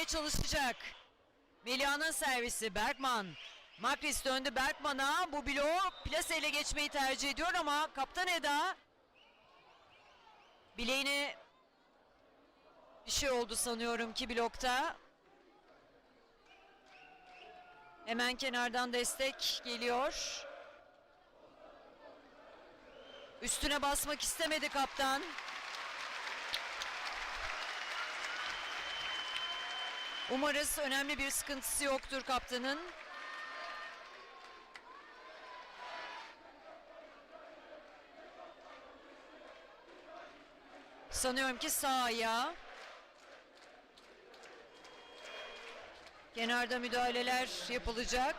dönmeye çalışacak. Melia'nın servisi Berkman. Makris döndü Berkman'a. Bu bloğu plaseyle geçmeyi tercih ediyor ama Kaptan Eda bileğine bir şey oldu sanıyorum ki blokta. Hemen kenardan destek geliyor. Üstüne basmak istemedi kaptan. Umarız önemli bir sıkıntısı yoktur kaptanın. Sanıyorum ki sağ ayağı. Kenarda müdahaleler yapılacak.